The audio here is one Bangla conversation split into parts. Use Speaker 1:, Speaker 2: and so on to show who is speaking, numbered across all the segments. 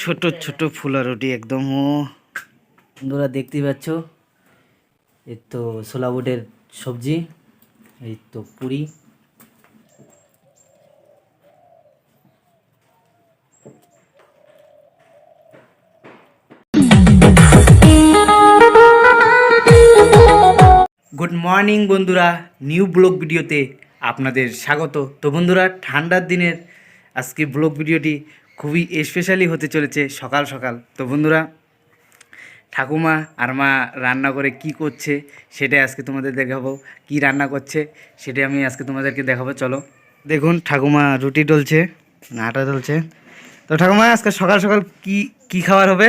Speaker 1: ছোট ছোট ফুলা রুটি একদম ও। বন্ধুরা দেখতেই পাচ্ছ? এই তো ছোলা বুটের সবজি এই তো পুরি। গুড মর্নিং বন্ধুরা। নিউ ব্লগ ভিডিওতে আপনাদের স্বাগত। তো বন্ধুরা ঠান্ডার দিনের আজকে ব্লগ ভিডিওটি খুবই স্পেশালি হতে চলেছে সকাল সকাল। তো বন্ধুরা ঠাকুমা আর মা রান্না করে কি করছে সেটাই আজকে তোমাদের দেখাবো। কি রান্না করছে সেটাই আমি আজকে তোমাদেরকে দেখাবো। চলো দেখুন ঠাকুমা রুটি ডলছে না আটা ডলছে তো ঠাকুমা আজকে সকাল সকাল কি কি খাবার হবে?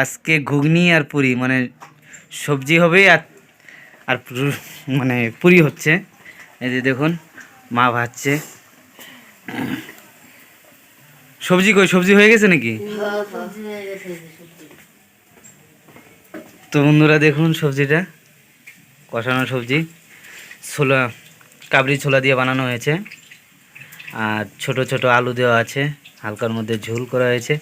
Speaker 1: আজকে ঘুগনি আর পুরি। মানে সবজি হবে আর আর মানে পুরি হচ্ছে। এই যে দেখুন মা ভাজছে। সবজি কই সবজি হয়ে গেছে নাকি? তো বন্ধুরা দেখুন সবজিটা কষানো সবজি। ছোলা কাবলি ছোলা দিয়ে বানানো হয়েছে। আর ছোট ছোট আলু দেওয়া আছে হালকার মধ্যে ঝোল করা হয়েছে।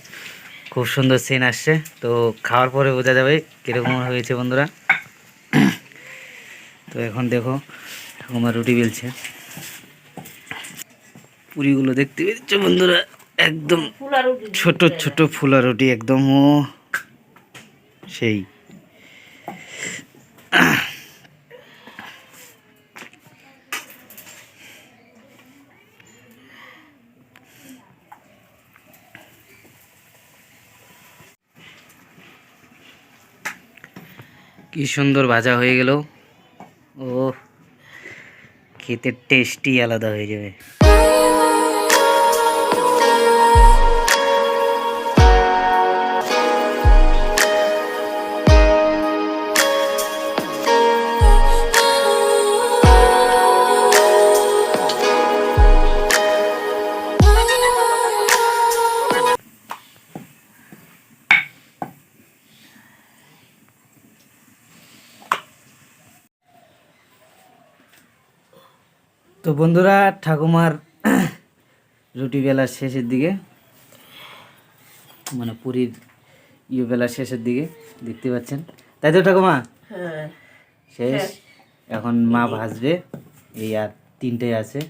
Speaker 1: খুব সুন্দর সিন আসছে তো খাওয়ার পরে বোঝা যাবে কীরকম হয়েছে বন্ধুরা। তো এখন দেখো ঠাকুমা রুটি বেলছে। পুরিগুলো দেখতে পেয়েছ বন্ধুরা? একদম ছোট ছোট ফুলা রুটি একদম ও। সেই। কি সুন্দর ভাজা হয়ে গেল। ও খেতে টেস্টি আলাদা হয়ে যাবে। তো বন্ধুরা ঠাকুমার রুটি বেলার শেষের দিকে মানে পুরীর ইয়ে বেলার শেষের দিকে দেখতে পাচ্ছেন। তাই তো ঠাকুমা?
Speaker 2: হ্যাঁ।
Speaker 1: শেষ। এখন মা ভাজবে এই আর তিনটে আছে।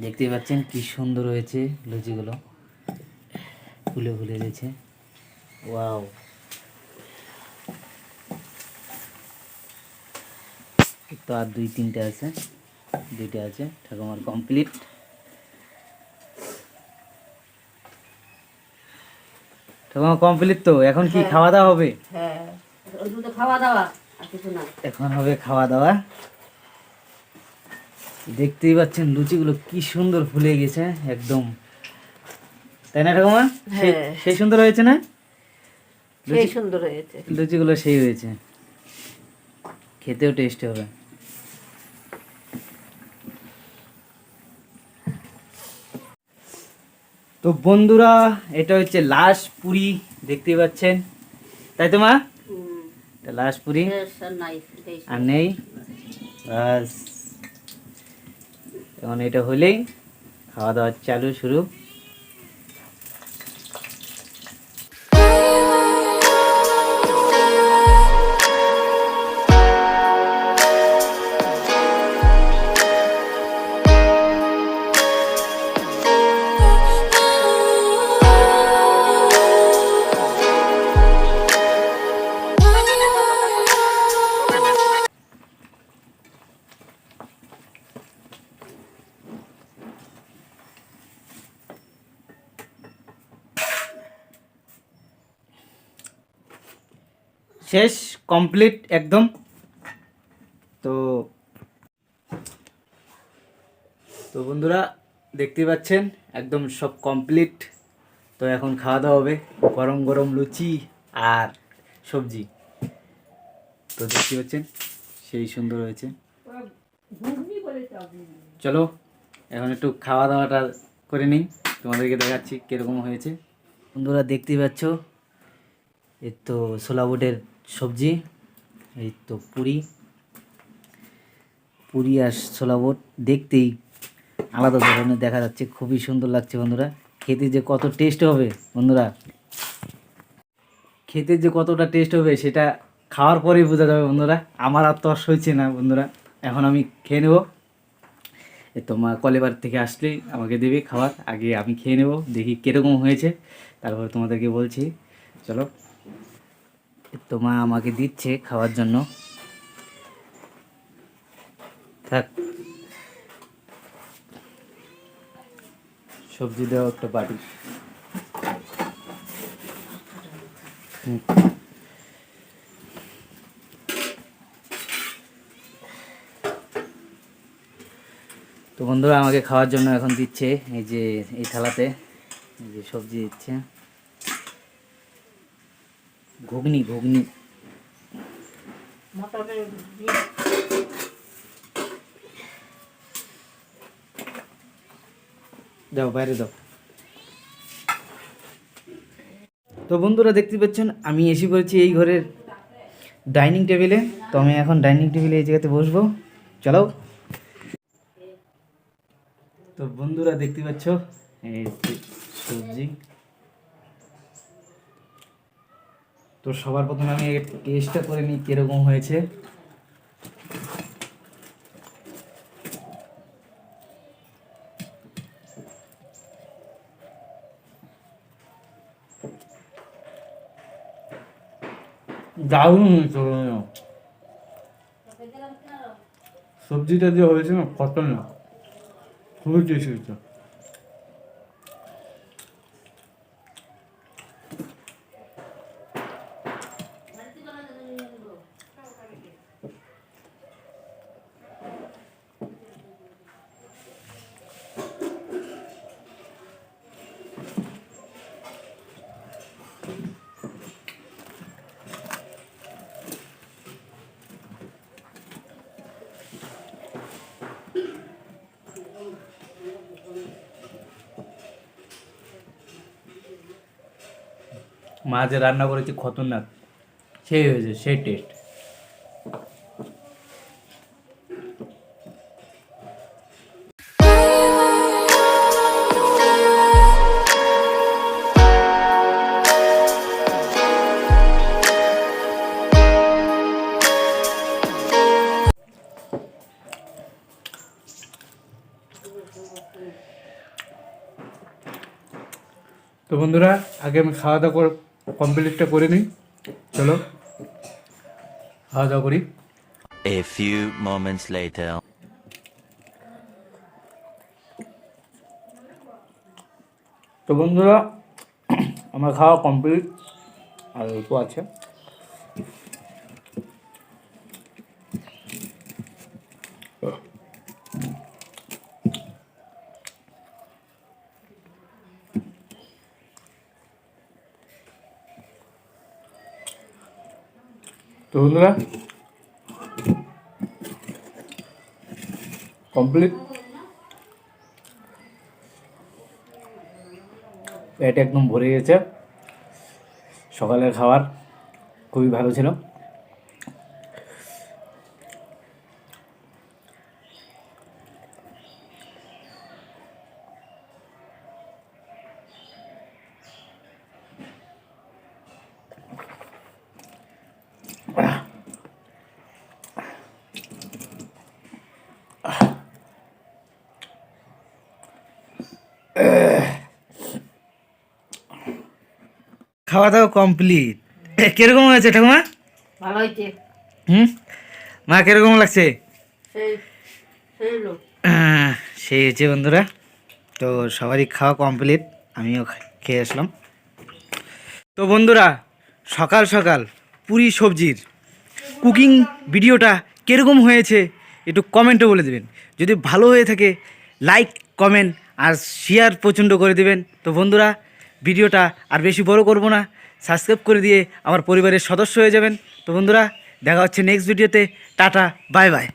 Speaker 1: দেখতে পাচ্ছেন কি সুন্দর হয়েছে লুচিগুলো। ফুলে ফুলে গেছে। ওয়াও। তো আর দুই তিনটে আছে। দুইটা আছে ঠাকুমার কমপ্লিট ঠাকুমা কমপ্লিট তো? এখন কি খাওয়া দাওয়া হবে?
Speaker 2: হ্যাঁ। খাওয়া দাওয়া কিছু না।
Speaker 1: এখন হবে খাওয়া দাওয়া দেখতেই পাচ্ছেন লুচিগুলো কি সুন্দর ফুলে গেছে একদম। তাই না ঠাকুমা? সেই-
Speaker 2: হ্যাঁ।
Speaker 1: সেই সুন্দর হয়েছে না?
Speaker 2: সেই সুন্দর হয়েছে।
Speaker 1: লুচিগুলো সেই হয়েছে। খেতেও টেস্ট হবে। তো বন্ধুরা এটা হচ্ছে লাশ পুরি দেখতে পাচ্ছেন। তাই তো মা? লাশ পুরি? আর নেই? বাস। এখন এটা হলেই খাওয়া দাওয়া চালু শুরু। শেষ কমপ্লিট একদম। তো তো বন্ধুরা দেখতে পাচ্ছেন, একদম সব কমপ্লিট তো এখন খাওয়া দাওয়া হবে, গরম গরম লুচি আর সবজি। তো দেখতে পাচ্ছেন, সেই সুন্দর হয়েছে। চলো, এখন একটু খাওয়া দাওয়াটা করে নিই, তোমাদেরকে দেখাচ্ছি কীরকম হয়েছে। বন্ধুরা, দেখতেই পাচ্ছ, এই তো ছোলা বুটের সবজি, এই তো পুরি। পুরি আর ছোলা বুট দেখতেই আলাদা ধরনের দেখা যাচ্ছে, খুবই সুন্দর লাগছে বন্ধুরা। খেতে যে কত টেস্ট হবে বন্ধুরা। খেতে যে কতটা টেস্ট হবে সেটা খাওয়ার পরেই বোঝা যাবে বন্ধুরা। আমার আর তর্স হয়েছে না বন্ধুরা। এখন আমি খেয়ে নেব। এ তো মা কলেবার থেকে আসলেই আমাকে দেবে খাবার। আগে আমি খেয়ে নেব, দেখি কীরকম হয়েছে। তারপর তোমাদেরকে বলছি। চলো। তো মা আমাকে দিচ্ছে খাওয়ার জন্য। থাক। সবজি দেওয়া একটা বাটি। তো বন্ধুরা আমাকে খাওয়ার জন্য এখন দিচ্ছে এই যে এই থালাতে, এই যে সবজি দিচ্ছে। ঘুগনি ঘুগনি। দাও বাইরে দাও। তো বন্ধুরা দেখতে পাচ্ছেন আমি এসে পড়েছি এই ঘরের ডাইনিং টেবিলে। তো আমি এখন ডাইনিং টেবিলে এই জায়গাতে বসবো। চলো। তো বন্ধুরা দেখতে পাচ্ছ এই সবজি। তো সবার প্রথমে আমি টেস্টটা করে নিই কীরকম হয়েছে। সবজিটা যে হয়েছে না না খুবই টেস্ট হয়েছে। মা যে রান্না করেছে খতরনাক, সেই হয়েছে, সেই টেস্ট তো বন্ধুরা, আগে আমি খাওয়া দাওয়া করে কমপ্লিটটা করে নিই। চলো খাওয়া দাওয়া করি।
Speaker 3: A few moments later.
Speaker 1: তো বন্ধুরা আমার খাওয়া কমপ্লিট আর অল্প আছে। তো বন্ধুরা কমপ্লিট পেট একদম ভরে গেছে। সকালের খাবার খুবই ভালো ছিল। খাওয়া দাওয়া কমপ্লিট কীরকম হয়েছে ঠাকুমা?
Speaker 2: ভালো হয়েছে।
Speaker 1: হুম? মা কীরকম লাগছে?
Speaker 2: সেই
Speaker 1: হয়েছে বন্ধুরা। তো সবারই খাওয়া কমপ্লিট আমিও খেয়ে আসলাম। তো বন্ধুরা সকাল সকাল পুরি সবজির কুকিং ভিডিওটা কীরকম হয়েছে একটু কমেন্টে বলে দেবেন। যদি ভালো হয়ে থাকে লাইক কমেন্ট আর শেয়ার প্রচণ্ড করে দেবেন। তো বন্ধুরা ভিডিওটা আর বেশি বড় করব না। সাবস্ক্রাইব করে দিয়ে আমার পরিবারের সদস্য হয়ে যাবেন। তো বন্ধুরা, দেখা হচ্ছে নেক্সট ভিডিওতে। Tata bye bye